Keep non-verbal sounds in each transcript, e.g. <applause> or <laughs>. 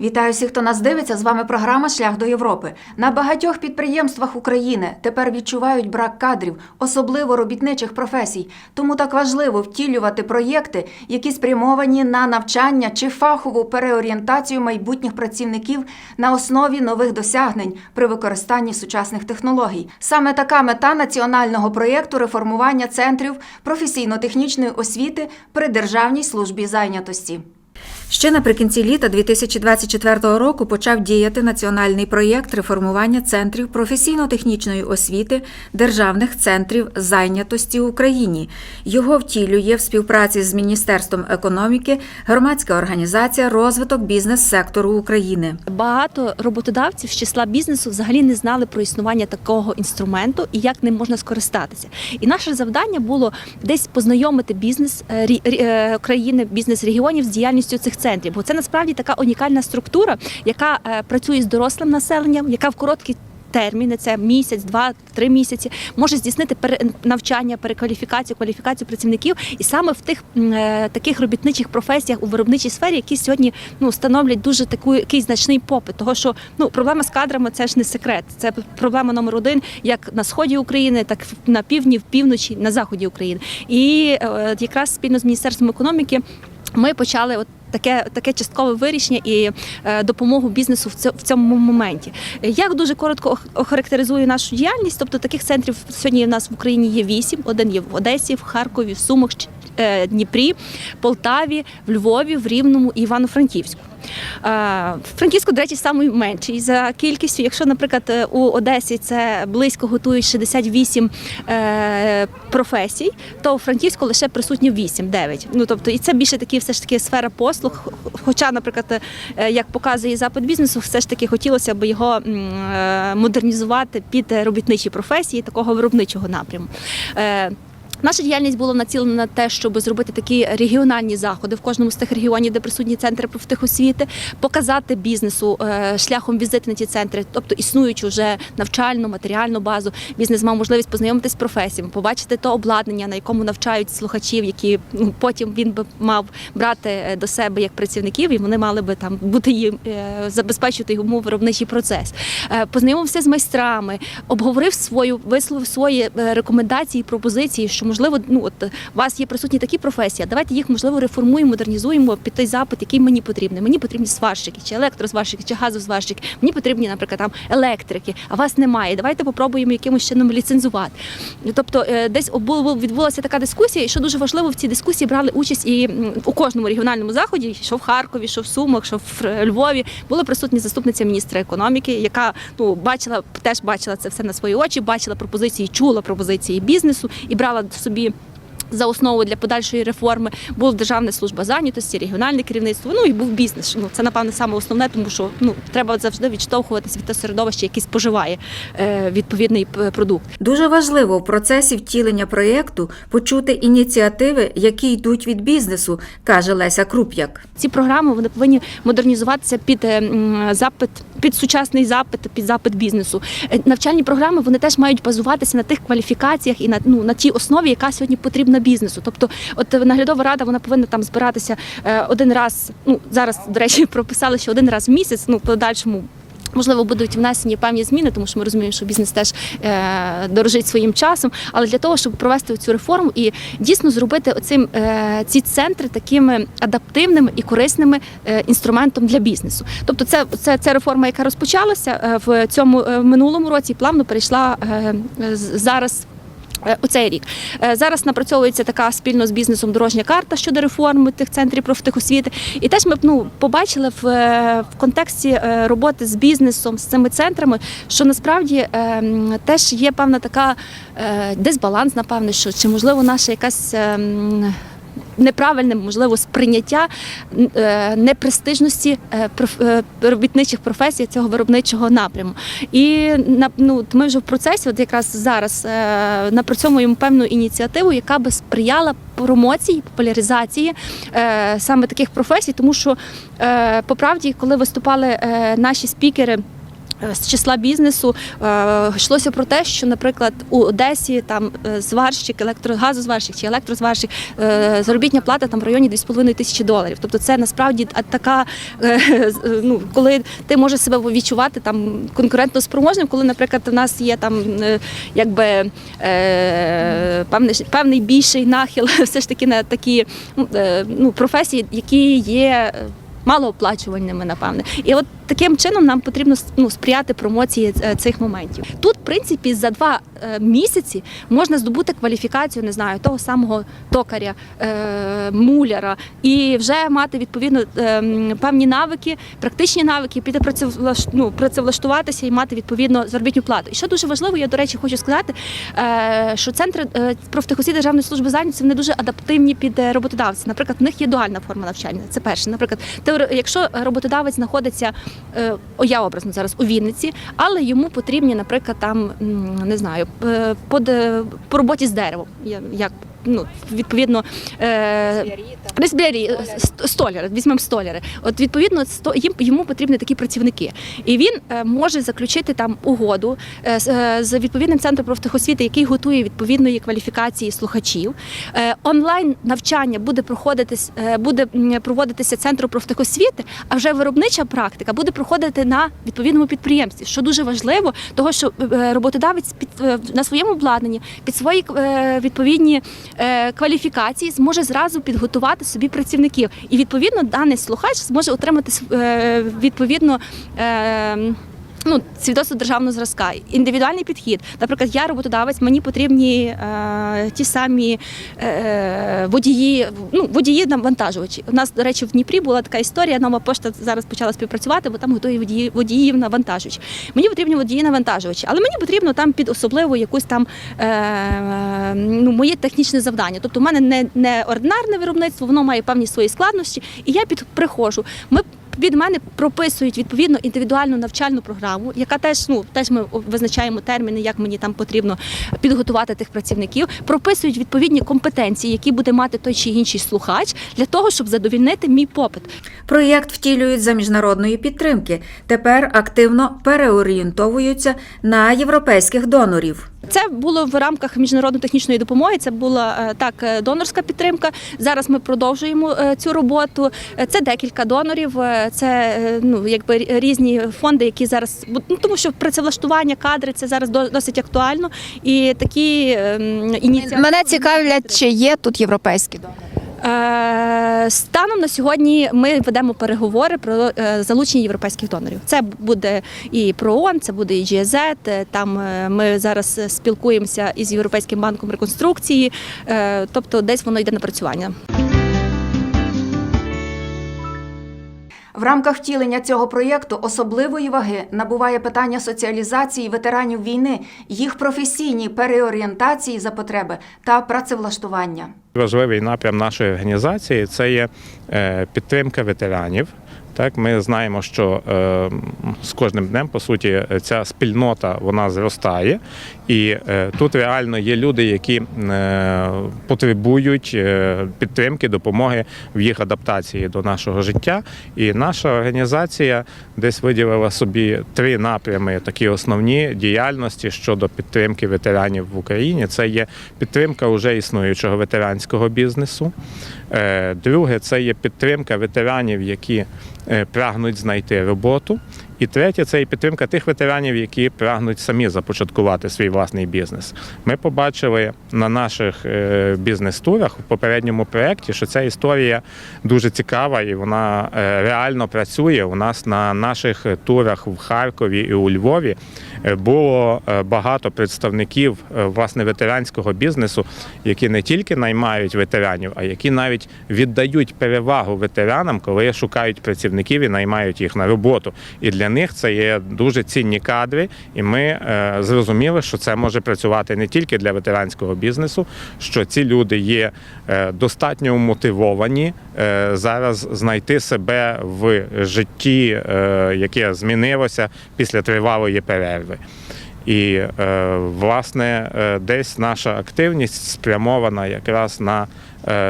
Вітаю всіх, хто нас дивиться. З вами програма Шлях до Європи. На багатьох підприємствах України тепер відчувають брак кадрів, особливо робітничих професій. Тому так важливо втілювати проєкти, які спрямовані на навчання чи фахову переорієнтацію майбутніх працівників на основі нових досягнень при використанні сучасних технологій. Саме така мета національного проєкту реформування центрів професійно-технічної освіти при Державній службі зайнятості. Ще наприкінці літа 2024 року почав діяти національний проєкт реформування центрів професійно-технічної освіти державних центрів зайнятості в Україні. Його втілює в співпраці з Міністерством економіки громадська організація розвиток бізнес-сектору України. Багато роботодавців з числа бізнесу взагалі не знали про існування такого інструменту і як ним можна скористатися. І наше завдання було десь познайомити бізнес е, е, країни, бізнес регіонів з діяльністю цих центрів. Бо це насправді така унікальна структура, яка е, працює з дорослим населенням, яка в короткий терміни, це місяць, два, три місяці, може здійснити навчання, перекваліфікацію, кваліфікацію працівників, і саме в тих е, таких робітничих професіях у виробничій сфері, які сьогодні ну становлять дуже таку який значний попит. Того що ну проблема з кадрами це ж не секрет. Це проблема номер один, як на сході України, так і на півдні, в півночі, на заході України. І е, якраз спільно з міністерством економіки ми почали от. Таке таке часткове вирішення і е, допомогу бізнесу в цьо- в цьому моменті. Як дуже коротко ох- охарактеризую нашу діяльність, тобто таких центрів сьогодні в нас в Україні є вісім. Один є в Одесі, в Харкові, в Сумах, е, Дніпрі, Полтаві, в Львові, в Рівному і Івано-Франківську. Е, Франківську, до речі, найменший за кількістю. Якщо, наприклад, е, у Одесі це близько готують 68 е, професій, то у Франківську лише присутні 8-9. Ну тобто, і це більше таки все ж таки сфера послуг. Хоча, наприклад, як показує запит бізнесу, все ж таки хотілося б його модернізувати під робітничі професії такого виробничого напряму. Наша діяльність була націлена на те, щоб зробити такі регіональні заходи в кожному з тих регіонів, де присутні центри профтехосвіти, показати бізнесу е, шляхом візити на ті центри, тобто існуючу вже навчальну матеріальну базу. Бізнес мав можливість познайомитись з професіями, побачити то обладнання, на якому навчають слухачів, які ну, потім він би мав брати е, до себе як працівників, і вони мали би там бути їм е, забезпечувати йому виробничий процес. Познайомився з майстрами, обговорив свою, висловив свої рекомендації, пропозиції, що можливо, ну от у вас є присутні такі професії. Давайте їх можливо реформуємо, модернізуємо під той запит, який мені потрібний. Мені потрібні сварщики, чи електрозварщики, чи газозварщики. Мені потрібні, наприклад, там електрики, а вас немає. Давайте попробуємо якимось чином ліцензувати. Тобто, е, десь відбулася така дискусія, і що дуже важливо в цій дискусії брали участь і у кожному регіональному заході, що в Харкові, що в Сумах, що в е, Львові, була присутня заступниця міністра економіки, яка ну бачила, теж бачила це все на свої очі, бачила пропозиції, чула пропозиції бізнесу і брала собі. За основу для подальшої реформи був Державна служба зайнятості, регіональне керівництво. Ну і був бізнес. Ну це напевне саме основне, тому що ну треба завжди відштовхуватися від того середовища, яке споживає е, відповідний продукт. Дуже важливо в процесі втілення проєкту почути ініціативи, які йдуть від бізнесу, каже Леся Круп'як. Ці програми вони повинні модернізуватися під е, м, запит, під сучасний запит, під запит бізнесу. Е, Навчальні програми вони теж мають базуватися на тих кваліфікаціях і на ну на тій основі, яка сьогодні потрібна бізнесу. Тобто, от наглядова рада вона повинна там збиратися е, один раз. Ну зараз до речі, <laughs> прописали, що один раз в місяць. Ну подальшому. Можливо, будуть внесені певні зміни, тому що ми розуміємо, що бізнес теж е, дорожить своїм часом. Але для того, щоб провести цю реформу і дійсно зробити оцим е, ці центри такими адаптивними і корисними е, інструментом для бізнесу. Тобто, це, це, це реформа, яка розпочалася в цьому е, минулому році, і плавно перейшла зараз. Е, У цей рік Е, зараз напрацьовується така спільно з бізнесом дорожня карта щодо реформи тих центрів профтехосвіти. І теж ми ну, побачили в, е, в контексті роботи з бізнесом, з цими центрами, що насправді е, теж є певна така дисбаланс, напевне, що чи можливо наша якась. М, Неправильне, можливо, сприйняття е, непрестижності е, е, робітничих професій цього виробничого напряму. І ну, ми вже в процесі, от якраз зараз напрацьовуємо певну ініціативу, яка би сприяла промоції, популяризації саме таких професій, тому що по правді, коли виступали наші спікери. Е, з числа бізнесу е, йшлося про те, що, наприклад, у Одесі там е, зварщик, електрогазозварщик чи електрозварщик, заробітня плата там в районі 2,5 тисячі доларів. Тобто це насправді така, ну коли ти можеш себе відчувати там конкурентно спроможним, коли, наприклад, у нас є там якби е, певний певний більший нахил, <laughs> все ж таки на такі е, ну, професії, які є. Малооплачувальними, напевне, і от таким чином нам потрібно ну, сприяти промоції е, цих моментів. Тут, в принципі, за два е, місяці можна здобути кваліфікацію, не знаю, того самого токаря, е, муляра, і вже мати відповідно певні навики, практичні навики, піти ну, працевлаштуватися і мати відповідно заробітну плату. І що дуже важливо, я до речі хочу сказати, що центри профтехосвіти Державної служби зайнятості вони дуже адаптивні під роботодавців. Наприклад, в них є дуальна форма навчання. Це перше. Наприклад, якщо роботодавець знаходиться, я образно зараз у Вінниці, але йому потрібні, наприклад, там не знаю, е, е, по роботі з деревом. Як ну відповідно е, столяри, візьмемо столяри. От відповідно, сто- їм йому потрібні такі працівники, і він е, може заключити там угоду е, з- е, відповідним центром профтехосвіти, який готує відповідної кваліфікації слухачів. Онлайн навчання буде проходитись, буде проводитися центром профтехосвіти, а вже виробнича практика буде проходити на відповідному підприємстві, що дуже важливо, того що роботодавець під на своєму обладнанні під свої відповідні кваліфікації зможе зразу підготувати собі працівників. І відповідно даний слухач зможе отримати е, відповідно. Ну, свідоцтво державного зразка, індивідуальний підхід. Наприклад, я роботодавець, мені потрібні е, ті самі е, водії, ну, водії навантажувачі. У нас, до речі, в Дніпрі була така історія. Нова пошта зараз почала співпрацювати, бо там готує водії, водіїв навантажувачі. Мені потрібні водії навантажувачі, але мені потрібно там під особливу якусь там е, ну, моє технічне завдання. Тобто, в мене не, не ординарне виробництво, воно має певні свої складності, і я під приходжу. Ми від мене прописують відповідно індивідуальну навчальну програму, яка теж ну теж ми визначаємо терміни, як мені там потрібно підготувати тих працівників. Прописують відповідні компетенції, які буде мати той чи інший слухач, для того, щоб задовільнити мій попит. Проєкт втілюють за міжнародної підтримки. Тепер активно переорієнтовуються на європейських донорів. Це було в рамках міжнародної технічної допомоги. Це була е, так е, донорська підтримка. Зараз ми продовжуємо е, цю роботу. Це декілька донорів. Це е, ну якби різні фонди, які зараз ну, тому, що працевлаштування кадри це зараз до- досить актуально. І такі ем, ініціативи. Мене цікавлять, чи є тут європейські донори. Е, Станом на сьогодні ми ведемо переговори про е, залучення європейських донорів. Це буде і ПРООН, це буде і GIZ, Там ми зараз спілкуємося із Європейським банком реконструкції, тобто десь воно йде напрацювання. В рамках втілення цього проєкту особливої ваги набуває питання соціалізації ветеранів війни, їх професійній переорієнтації за потреби та працевлаштування. Важливий напрям нашої організації це є е, підтримка ветеранів. Так, ми знаємо, що е, з кожним днем по суті ця спільнота вона зростає, і е, тут реально є люди, які е, потребують е, підтримки, допомоги в їх адаптації до нашого життя. І наша організація десь виділила собі три напрями, такі основні діяльності щодо підтримки ветеранів в Україні. Це є підтримка вже існуючого ветеранського бізнесу. Е, Друге, це є підтримка ветеранів, які прагнуть знайти роботу. І третє це і підтримка тих ветеранів, які прагнуть самі започаткувати свій власний бізнес. Ми побачили на наших е, бізнес-турах в попередньому проєкті, що ця історія дуже цікава і вона е, реально працює. У нас на наших турах в Харкові і у Львові е, було багато представників власне ветеранського бізнесу, які не тільки наймають ветеранів, а які навіть віддають перевагу ветеранам, коли шукають працівників і наймають їх на роботу. І для них це є дуже цінні кадри. І ми е, зрозуміли, що це може працювати не тільки для ветеранського бізнесу, що ці люди є е, достатньо мотивовані е, зараз знайти себе в житті, яке змінилося після тривалої перерви. І власне десь наша активність спрямована якраз на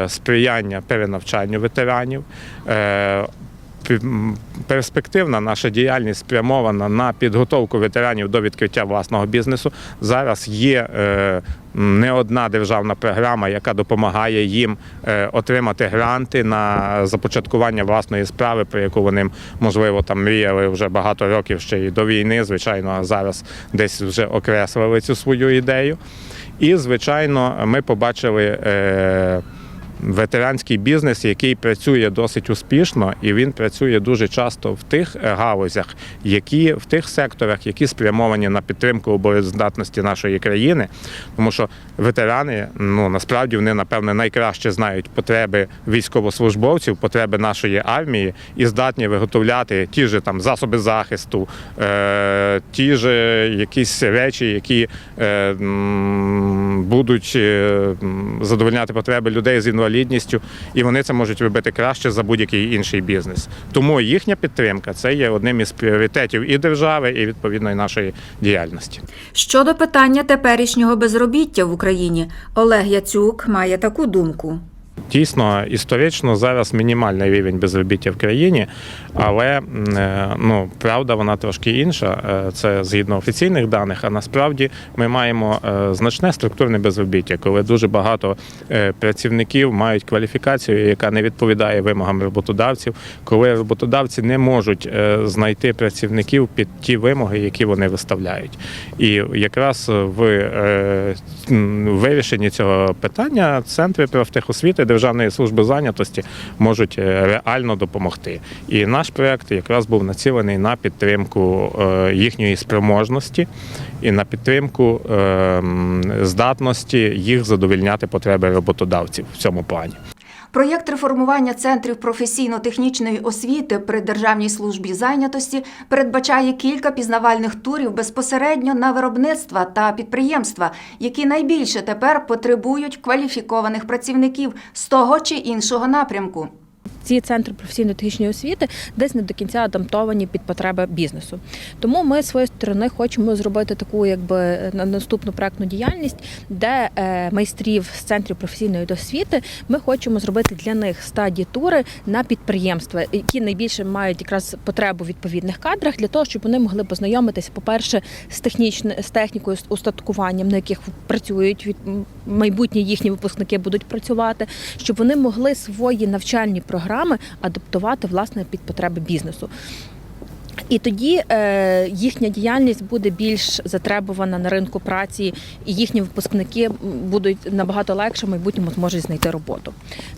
сприяння перенавчанню ветеранів. Е, перспективна наша діяльність спрямована на підготовку ветеранів до відкриття власного бізнесу. Зараз є е, не одна державна програма, яка допомагає їм е, отримати гранти на започаткування власної справи, про яку вони можливо там мріяли вже багато років ще і до війни. Звичайно, зараз десь вже окреслили цю свою ідею. І, звичайно, ми побачили. Ветеранський бізнес, який працює досить успішно, і він працює дуже часто в тих е, галузях, які в тих секторах, які спрямовані на підтримку обороздатності нашої країни. Тому що ветерани, ну насправді вони напевне найкраще знають потреби військовослужбовців, потреби нашої армії і здатні виготовляти ті ж там засоби захисту, е, ті ж якісь речі, які е, будуть е, задовольняти потреби людей з інвалідністю, і вони це можуть робити краще за будь-який інший бізнес. Тому їхня підтримка це є одним із пріоритетів і держави, і відповідно і нашої діяльності. Щодо питання теперішнього безробіття в Україні, Олег Яцюк має таку думку. Дійсно, історично зараз мінімальний рівень безробіття в країні, але е, ну правда вона трошки інша. Е, Це згідно офіційних даних. А насправді ми маємо е, значне структурне безробіття, коли дуже багато працівників мають кваліфікацію, яка не відповідає вимогам роботодавців, коли роботодавці не можуть знайти працівників під ті вимоги, які вони виставляють. І якраз в вирішенні цього питання центри профтехосвіти Державної служби зайнятості можуть е, реально допомогти. І наш проект якраз був націлений на підтримку е, їхньої спроможності і на підтримку е, здатності їх задовільняти потреби роботодавців в цьому плані. Проєкт реформування центрів професійно-технічної освіти при Державній службі зайнятості передбачає кілька пізнавальних турів безпосередньо на виробництва та підприємства, які найбільше тепер потребують кваліфікованих працівників з того чи іншого напрямку. Ці центри професійно-технічної освіти десь не до кінця адаптовані під потреби бізнесу. Тому ми з своєї сторони хочемо зробити таку, якби на- наступну проектну діяльність, де е, майстрів з центрів професійної освіти ми хочемо зробити для них стадії тури на підприємства, які найбільше мають якраз потребу в відповідних кадрах, для того, щоб вони могли познайомитися, по-перше, з технічною з технікою, з устаткуванням, на яких працюють від майбутні їхні випускники будуть працювати, щоб вони могли свої навчальні програми адаптувати власне під потреби бізнесу. І тоді е, їхня діяльність буде більш затребувана на ринку праці, і їхні випускники будуть набагато легше в майбутньому зможуть знайти роботу.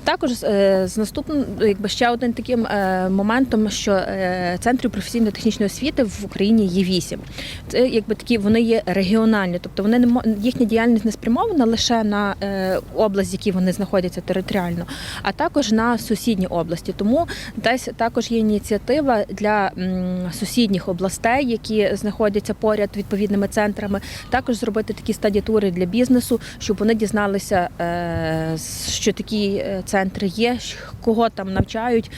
Також е, з наступним, якби ще один таким е, моментом, що е, центрів професійно-технічної освіти в Україні є вісім. Це якби такі вони є регіональні, тобто вони не їхня діяльність не спрямована лише на е, область, в якій вони знаходяться територіально, а також на сусідні області. Тому десь також є ініціатива для м, сусідніх областей, які знаходяться поряд відповідними центрами, також зробити такі стадіатури для бізнесу, щоб вони дізналися, е, що такі е, центри є, кого там навчають.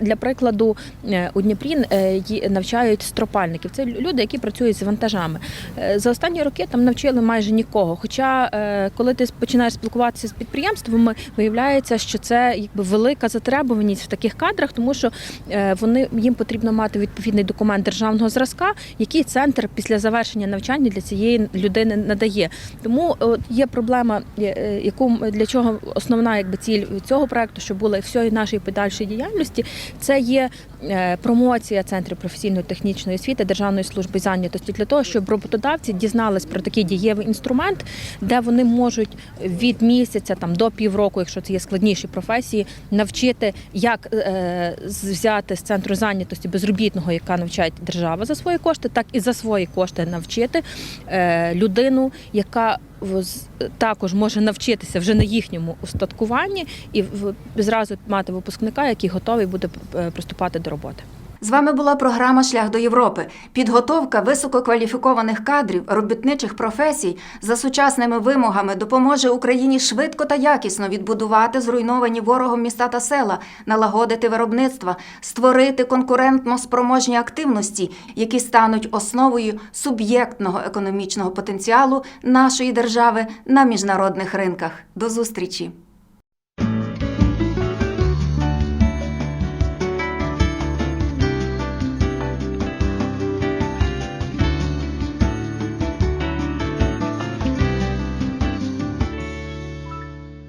Для прикладу, е, у Дніпрі е, навчають стропальників. Це люди, які працюють з вантажами. Е, За останні роки там навчили майже нікого. Хоча, е, коли ти починаєш спілкуватися з підприємствами, виявляється, що це якби велика затребуваність в таких кадрах, тому що е, вони їм потрібно мати відповідний документ державного зразка, який центр після завершення навчання для цієї людини надає. Тому от, є проблема, е, е, яку для чого основна якби ціль цього проекту, щоб була і всієї нашої подальшої діяльності, це є е, промоція центрів професійно-технічної освіти Державної служби зайнятості для того, щоб роботодавці дізнались про такий дієвий інструмент, де вони можуть від місяця там до півроку, якщо це є складніші професії, навчити, як е, взяти з центру зайнятості безробітного, яка навчає держава за свої кошти, так і за свої кошти навчити е, людину, яка також може навчитися вже на їхньому устаткуванні і в- зразу мати випускника, який готовий буде е, приступати до роботи. З вами була програма Шлях до Європи. Підготовка висококваліфікованих кадрів робітничих професій за сучасними вимогами допоможе Україні швидко та якісно відбудувати зруйновані ворогом міста та села, налагодити виробництва, створити конкурентно спроможні активності, які стануть основою суб'єктного економічного потенціалу нашої держави на міжнародних ринках. До зустрічі!